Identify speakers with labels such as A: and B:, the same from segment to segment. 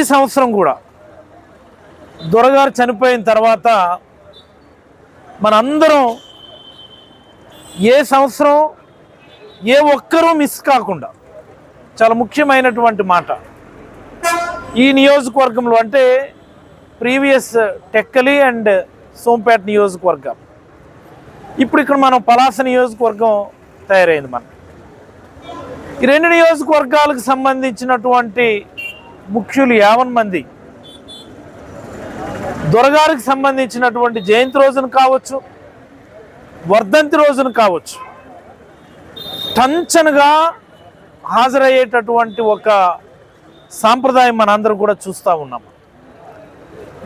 A: ఈ సంవత్సరం కూడా దొరగారు చనిపోయిన తర్వాత మనందరం ఏ సంవత్సరం ఏ ఒక్కరూ మిస్ కాకుండా చాలా ముఖ్యమైనటువంటి మాట. ఈ నియోజకవర్గంలో అంటే ప్రీవియస్ టెక్కలి అండ్ సోంపేట నియోజకవర్గం. ఇప్పుడు ఇక్కడ మనం పలాస నియోజకవర్గం తయారైంది మనం ఈ రెండు నియోజకవర్గాలకు సంబంధించినటువంటి ముఖ్యులు యావన్ మంది. దొరగారికి సంబంధించినటువంటి జయంతి రోజున కావచ్చు వర్ధంతి రోజున కావచ్చు టంచనగా హాజరయ్యేటటువంటి ఒక సాంప్రదాయం మనందరూ కూడా చూస్తూ ఉన్నాం.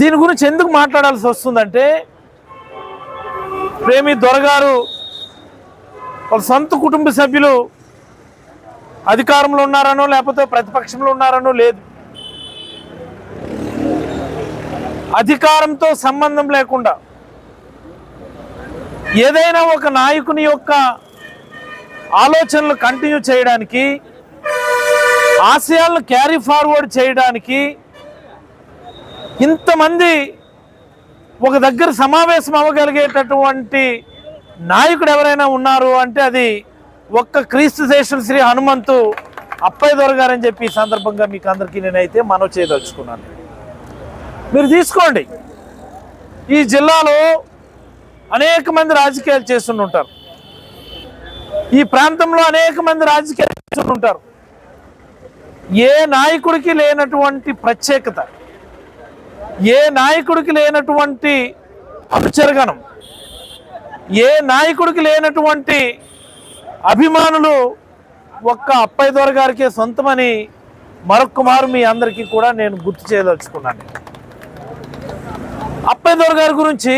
A: దీని గురించి ఎందుకు మాట్లాడాల్సి వస్తుందంటే ప్రేమి దొరగారు వాళ్ళ సొంత కుటుంబ సభ్యులు అధికారంలో ఉన్నారనో లేకపోతే ప్రతిపక్షంలో ఉన్నారనో లేదు. అధికారంతో సంబంధం లేకుండా ఏదైనా ఒక నాయకుని యొక్క ఆలోచనలు కంటిన్యూ చేయడానికి ఆశయాలను క్యారీ ఫార్వర్డ్ చేయడానికి ఇంతమంది ఒక దగ్గర సమావేశం అవ్వగలిగేటటువంటి నాయకుడు ఎవరైనా ఉన్నారు అంటే అది ఒక్క క్రీస్తు శేషులు శ్రీ హనుమంతు అప్పయ్య దొరగారని చెప్పి ఈ సందర్భంగా మీకు అందరికీ నేనైతే మనవి చేయదలుచుకున్నాను. మీరు తీసుకోండి. ఈ జిల్లాలో అనేక మంది రాజకీయాలు చేస్తుంటారు ఈ ప్రాంతంలో అనేక మంది రాజకీయాలు చేస్తుంటారు ఏ నాయకుడికి లేనటువంటి ప్రత్యేకత ఏ నాయకుడికి లేనటువంటి అనుచరగణం ఏ నాయకుడికి లేనటువంటి అభిమానులు ఒక్క అప్పయ్య దొర గారికే సొంతమని మరొక్కమారు మీ అందరికీ కూడా నేను గుర్తు చేయదలుచుకున్నాను. అప్పయ్యదోర్ గారి గురించి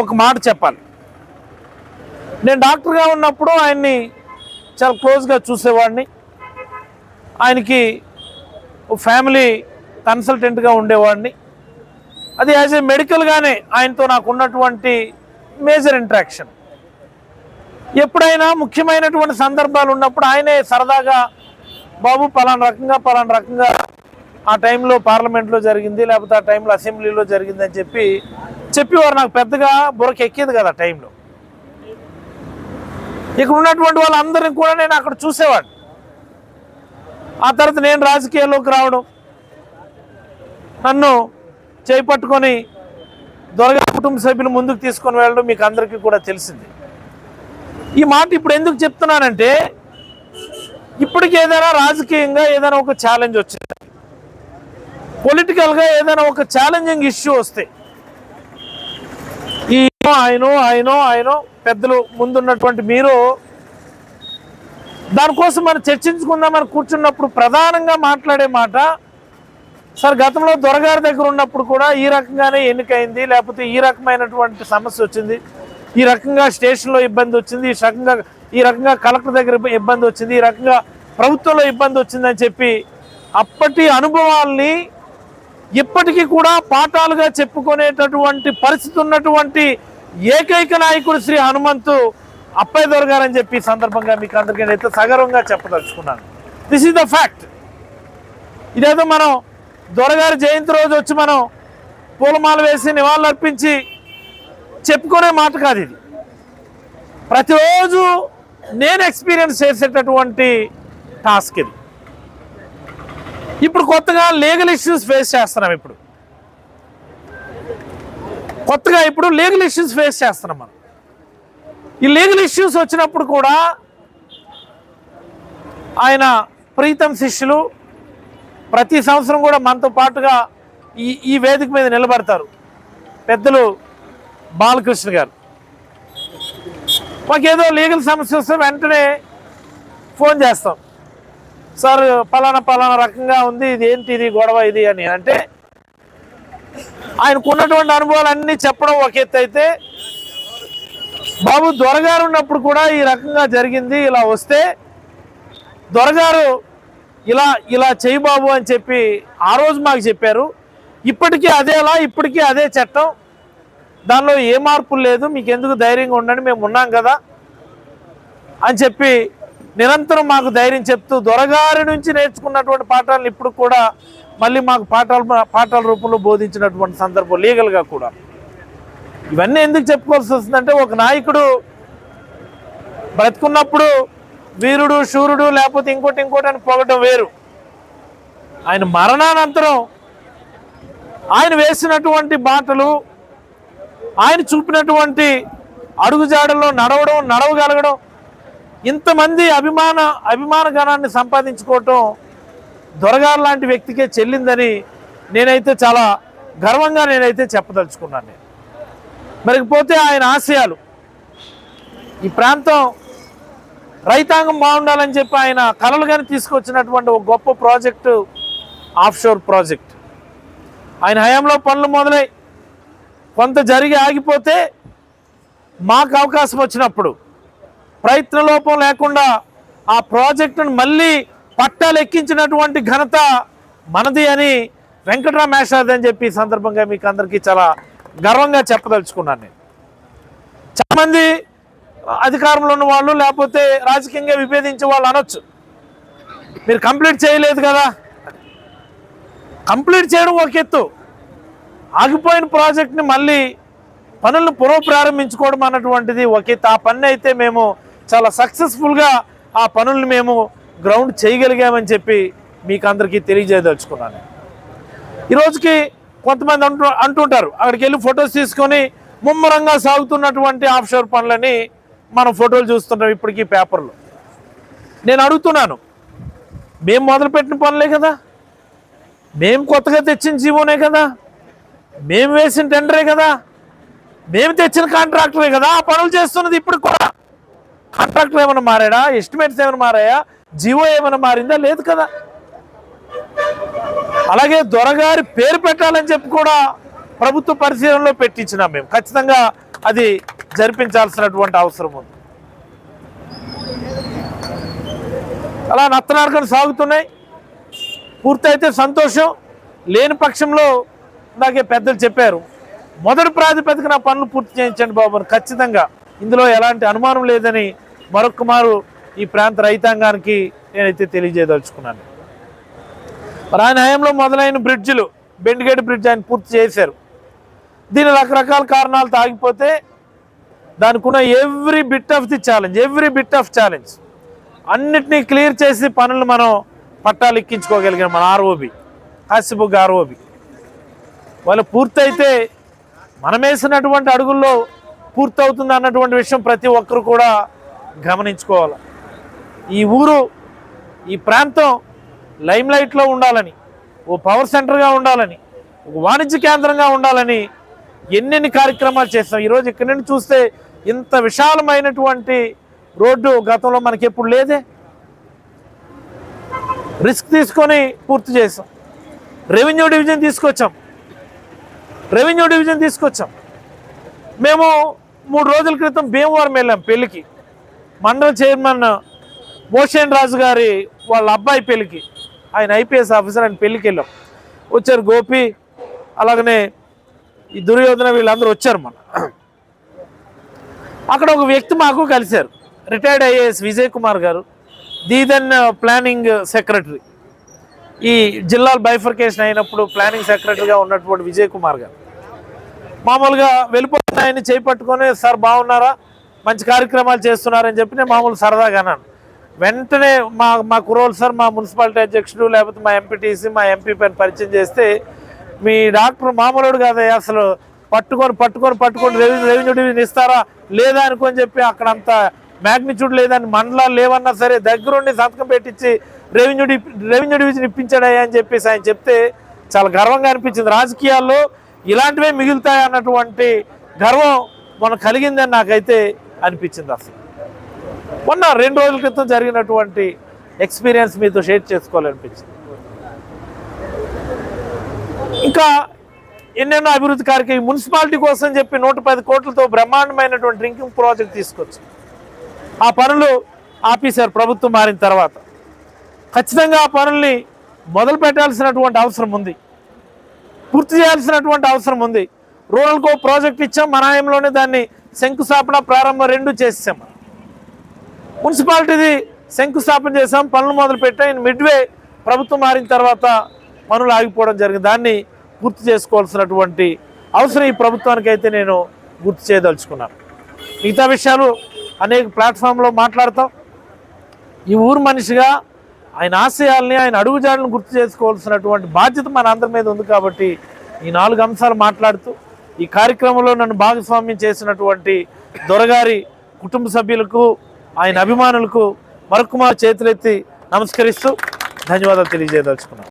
A: ఒక మాట చెప్పాలి. నేను డాక్టర్గా ఉన్నప్పుడు ఆయన్ని చాలా క్లోజ్గా చూసేవాడిని. ఆయనకి ఫ్యామిలీ కన్సల్టెంట్గా ఉండేవాడిని. అది యాజ్ ఏ మెడికల్గానే ఆయనతో నాకు ఉన్నటువంటి మేజర్ ఇంట్రాక్షన్. ఎప్పుడైనా ముఖ్యమైనటువంటి సందర్భాలు ఉన్నప్పుడు ఆయనే సరదాగా బాబు పలానా రకంగా పలానా రకంగా ఆ టైంలో పార్లమెంట్లో జరిగింది లేకపోతే ఆ టైంలో అసెంబ్లీలో జరిగింది అని చెప్పి చెప్పేవారు. నాకు పెద్దగా బుర్రకి ఎక్కేది కదా ఆ టైంలో. ఇక్కడ ఉన్నటువంటి వాళ్ళందరినీ కూడా నేను అక్కడ చూసేవాడిని. ఆ తర్వాత నేను రాజకీయాల్లోకి రావడం నన్ను చేపట్టుకొని దొరగా కుటుంబ సభ్యులు ముందుకు తీసుకొని వెళ్ళడం మీకు అందరికీ కూడా తెలిసింది. ఈ మాట ఇప్పుడు ఎందుకు చెప్తున్నానంటే ఇప్పటికి ఏదైనా రాజకీయంగా ఏదైనా ఒక ఛాలెంజ్ వచ్చింది? పొలిటికల్గా ఏదైనా ఒక ఛాలెంజింగ్ ఇష్యూ వస్తే ఈ ఆయనో ఆయనో ఆయనో పెద్దలు ముందున్నటువంటి మీరు దానికోసం మనం చర్చించుకుందామని కూర్చున్నప్పుడు ప్రధానంగా మాట్లాడే మాట సార్ గతంలో దొరగారి దగ్గర ఉన్నప్పుడు కూడా ఈ రకంగానే ఎన్నికైంది లేకపోతే ఈ రకమైనటువంటి సమస్య వచ్చింది ఈ రకంగా స్టేషన్లో ఇబ్బంది వచ్చింది ఈ రకంగా ఈ రకంగా కలెక్టర్ దగ్గర ఇబ్బంది వచ్చింది ఈ రకంగా ప్రభుత్వంలో ఇబ్బంది వచ్చిందని చెప్పి అప్పటి అనుభవాల్ని ఇప్పటికీ కూడా పాఠాలుగా చెప్పుకునేటటువంటి పరిస్థితి ఉన్నటువంటి ఏకైక నాయకుడు శ్రీ హనుమంతు అప్పయ్య దొరగారని అని చెప్పి సందర్భంగా మీకు అందరికీ అయితే సగర్వంగా చెప్పదలుచుకున్నాను. దిస్ ఈజ్ ద ఫ్యాక్ట్ ఇదేదో మనం దొరగారి జయంతి రోజు వచ్చి మనం పూలమాల వేసి నివాళులు అర్పించి చెప్పుకునే మాట కాదు ఇది. ప్రతిరోజు నేను ఎక్స్పీరియన్స్ చేసేటటువంటి టాస్క్ ఇది. ఇప్పుడు కొత్తగా లీగల్ ఇష్యూస్ ఫేస్ చేస్తున్నాం ఇప్పుడు. కొత్తగా ఇప్పుడు లీగల్ ఇష్యూస్ ఫేస్ చేస్తున్నాం మనం. ఈ లీగల్ ఇష్యూస్ వచ్చినప్పుడు కూడా ఆయన ప్రీతం శిష్యులు ప్రతి సంవత్సరం కూడా మనతో పాటుగా ఈ ఈ వేదిక మీద నిలబడతారు పెద్దలు బాలకృష్ణ గారు. మాకేదో లీగల్ సమస్య వస్తే వెంటనే ఫోన్ చేస్తాం. సార్ పలానా పలానా రకంగా ఉంది ఇది ఏంటి ఇది గొడవ ఇది అని. అంటే ఆయనకున్నటువంటి అనుభవాలు అన్నీ చెప్పడం ఒక ఎత్తు అయితే బాబు దొరగారు ఉన్నప్పుడు కూడా ఈ రకంగా జరిగింది. ఇలా వస్తే దొరగారు ఇలా ఇలా చేయి బాబు అని చెప్పి ఆ రోజు మాకు చెప్పారు. ఇప్పటికీ అదేలా ఇప్పటికీ అదే చట్టం. దానిలో ఏ మార్పులు లేదు మీకు ఎందుకు ధైర్యంగా ఉండండి మేము ఉన్నాం కదా అని చెప్పి నిరంతరం మాకు ధైర్యం చెప్తూ దొరగారి నుంచి నేర్చుకున్నటువంటి పాఠాలను ఇప్పుడు కూడా మళ్ళీ మాకు పాఠాలు పాఠాల రూపంలో బోధించినటువంటి సందర్భం లీగల్గా కూడా. ఇవన్నీ ఎందుకు చెప్పుకోవాల్సి వస్తుందంటే ఒక నాయకుడు బ్రతుకున్నప్పుడు వీరుడు శూరుడు లేకపోతే ఇంకోటి ఇంకోటి అని పొగటం వేరు. ఆయన మరణానంతరం ఆయన వేసినటువంటి బాటలు ఆయన చూపినటువంటి అడుగుజాడల్లో నడవడం నడవగలగడం ఇంతమంది అభిమాన అభిమాన గణాన్ని సంపాదించుకోవటం దొరగారు లాంటి వ్యక్తికే చెల్లిందని నేనైతే చాలా గర్వంగా నేనైతే చెప్పదలుచుకున్నాను నేను. మరికపోతే ఆయన ఆశయాలు. ఈ ప్రాంతం రైతాంగం బాగుండాలని చెప్పి ఆయన కలలు కానీ తీసుకొచ్చినటువంటి ఒక గొప్ప ప్రాజెక్టు ఆఫ్షోర్ ప్రాజెక్ట్. ఆయన హయాంలో పనులు మొదలై కొంత జరిగి ఆగిపోతే మాకు అవకాశం వచ్చినప్పుడు ప్రయత్న లోపం లేకుండా ఆ ప్రాజెక్టును మళ్ళీ పట్టాలు ఎక్కించినటువంటి ఘనత మనది అని వెంకటరామ మేషాది అని చెప్పి ఈ సందర్భంగా మీకు అందరికీ చాలా గర్వంగా చెప్పదలుచుకున్నాను నేను. చాలామంది అధికారంలో ఉన్న వాళ్ళు లేకపోతే రాజకీయంగా విభేదించే వాళ్ళు అనొచ్చు. మీరు కంప్లీట్ చేయలేదు కదా? కంప్లీట్ చేయడం ఒక ఎత్తు. ఆగిపోయిన ప్రాజెక్ట్ని మళ్ళీ పనులను పునఃప్రారంభించుకోవడం అన్నటువంటిది ఒక ఎత్తు. ఆ పని అయితే మేము చాలా సక్సెస్ఫుల్గా ఆ పనుల్ని మేము గ్రౌండ్ చేయగలిగామని చెప్పి మీకు అందరికీ తెలియజేయదలుచుకున్నాను ఈరోజుకి కొంతమంది అంటు అంటుంటారు అక్కడికి వెళ్ళి ఫొటోస్ తీసుకొని ముమ్మరంగా సాగుతున్నటువంటి ఆఫ్షోర్ పనులని మనం ఫోటోలు చూస్తుంటాం ఇప్పటికీ పేపర్లో నేను అడుగుతున్నాను మేము మొదలుపెట్టిన పనులే కదా? మేము కొత్తగా తెచ్చిన జీవోనే కదా? మేము వేసిన టెండరే కదా? మేము తెచ్చిన కాంట్రాక్టరే కదా? ఆ పనులు చేస్తున్నది ఇప్పుడు కూడా. కాంట్రాక్టర్ ఏమైనా మారాడా? ఎస్టిమేట్స్ ఏమైనా మారాయా? జీవో ఏమైనా మారిందా? లేదు కదా. అలాగే దొరగారి పేరు పెట్టాలని చెప్పి కూడా ప్రభుత్వ పరిశీలనలో పెట్టించినాం మేము. ఖచ్చితంగా అది జరిపించాల్సినటువంటి అవసరం ఉంది. అలా నత్తనార్కలు సాగుతున్నాయి. పూర్తయితే సంతోషం. లేని పక్షంలో ఇందాకే పెద్దలు చెప్పారు. మొదటి ప్రాతిపదికన పనులు పూర్తి చేయించండి బాబు ఖచ్చితంగా. ఇందులో ఎలాంటి అనుమానం లేదని మరొక మారు ఈ ప్రాంత రైతాంగానికి నేనైతే తెలియజేయదలుచుకున్నాను. మరి ఆయన హయాంలో మొదలైన బ్రిడ్జిలు బెండిగేట్ బ్రిడ్జ్ ఆయన పూర్తి చేశారు. దీని రకరకాల కారణాలు తాగిపోతే దానికి ఉన్న every bit of the challenge every bit of challenge అన్నిటినీ క్లియర్ చేసి పనులు మనం పట్టాలు ఎక్కించుకోగలిగిన మన ఆర్ఓబి కాసిబుగ్ ఆర్ఓబి. వాళ్ళు పూర్తయితే మనమేసినటువంటి అడుగుల్లో పూర్తవుతుంది అన్నటువంటి విషయం ప్రతి ఒక్కరు కూడా గమనించుకోవాలి. ఈ ఊరు ఈ ప్రాంతం లైమ్లైట్లో ఉండాలని ఓ పవర్ సెంటర్గా ఉండాలని ఒక వాణిజ్య కేంద్రంగా ఉండాలని ఎన్నెన్ని కార్యక్రమాలు చేస్తాం ఈరోజు ఇక్కడి నుండి చూస్తే ఇంత విశాలమైనటువంటి రోడ్డు గతంలో మనకి ఎప్పుడు లేదే. రిస్క్ తీసుకొని పూర్తి చేసాం. రెవెన్యూ డివిజన్ తీసుకొచ్చాం. రెవెన్యూ డివిజన్ తీసుకొచ్చాం. మేము మూడు రోజుల క్రితం భీమవరం వెళ్ళాం పెళ్ళికి. మండల చైర్మన్ మోషన్ రాజు గారి వాళ్ళ అబ్బాయి పెళ్ళికి ఆయన ఐపీఎస్ ఆఫీసర్ ఆయన పెళ్ళికి వెళ్ళాం. వచ్చారు గోపి అలాగనే ఈ దుర్యోధన వీళ్ళందరూ వచ్చారు మన అక్కడ ఒక వ్యక్తి మాకు కలిశారు. రిటైర్డ్ ఐఏఎస్ విజయ్ కుమార్ గారు దీదన్ ప్లానింగ్ సెక్రటరీ. ఈ జిల్లాల బైఫర్కేషన్ అయినప్పుడు ప్లానింగ్ సెక్రటరీగా ఉన్నటువంటి విజయ్ కుమార్ గారు. మామూలుగా వెళ్ళిపోతున్న ఆయన్ని చేపట్టుకొని సార్ బాగున్నారా? మంచి కార్యక్రమాలు చేస్తున్నారని చెప్పి నేను మామూలు సరదాగా అన్నాను. వెంటనే మా మా కురోలు సార్ మా మున్సిపాలిటీ అధ్యక్షుడు లేకపోతే మా ఎంపీటీసీ మా ఎంపీ పైన పరిచయం చేస్తే మీ డాక్టర్ మామూలుడు కాదయ్యా అసలు పట్టుకొని పట్టుకొని పట్టుకొని రెవెన్యూ రెవెన్యూ డివిజన్ ఇస్తారా లేదా అనుకొని చెప్పి అక్కడ అంత మ్యాగ్నిట్యూడ్ లేదని మండలాలు లేవన్నా సరే దగ్గరుండి సంతకం పెట్టించి రెవెన్యూ డి రెవెన్యూ డివిజన్ ఇప్పించాడయ్యా అని చెప్పేసి ఆయన చెప్తే చాలా గర్వంగా అనిపించింది. రాజకీయాల్లో ఇలాంటివే మిగులుతాయి అన్నటువంటి గర్వం మనకు కలిగిందని నాకైతే అనిపించింది అసలు. మొన్న రెండు రోజుల క్రితం జరిగినటువంటి ఎక్స్పీరియన్స్ మీతో షేర్ చేసుకోవాలనిపించింది. ఇంకా ఎన్నెన్నో అభివృద్ధి కార్యక్రమం మున్సిపాలిటీ కోసం చెప్పి నూట పది కోట్లతో బ్రహ్మాండమైనటువంటి డ్రింకింగ్ ప్రాజెక్ట్ తీసుకొచ్చు. ఆ పనులు ఆపేశారు ప్రభుత్వం మారిన తర్వాత. ఖచ్చితంగా ఆ పనుల్ని మొదలు పెట్టాల్సినటువంటి అవసరం ఉంది. పూర్తి చేయాల్సినటువంటి అవసరం ఉంది. రూరల్కో ప్రాజెక్ట్ ఇచ్చాం మన హయాంలోనే దాన్ని శంకుస్థాపన ప్రారంభం రెండు చేసాం మున్సిపాలిటీది శంకుస్థాపన చేసాం పనులు మొదలు పెట్టాం మిడ్వే ప్రభుత్వం మారిన తర్వాత పనులు ఆగిపోవడం జరిగింది. దాన్ని గుర్తు చేసుకోవాల్సినటువంటి అవసరం ఈ ప్రభుత్వానికి అయితే నేను గుర్తు చేయదలుచుకున్నాను. మిగతా విషయాలు అనేక ప్లాట్ఫామ్లో మాట్లాడతాం. ఈ ఊరు మనిషిగా ఆయన ఆశయాల్ని ఆయన అడుగుజాడలను గుర్తు చేసుకోవాల్సినటువంటి బాధ్యత మన అందరి మీద ఉంది కాబట్టి ఈ నాలుగు అంశాలు మాట్లాడుతూ ఈ కార్యక్రమంలో నన్ను భాగస్వామ్యం చేసినటువంటి దొరగారి కుటుంబ సభ్యులకు ఆయన అభిమానులకు మరొకమారు చేతులెత్తి నమస్కరిస్తూ ధన్యవాదాలు తెలియజేయదలుచుకున్నాను.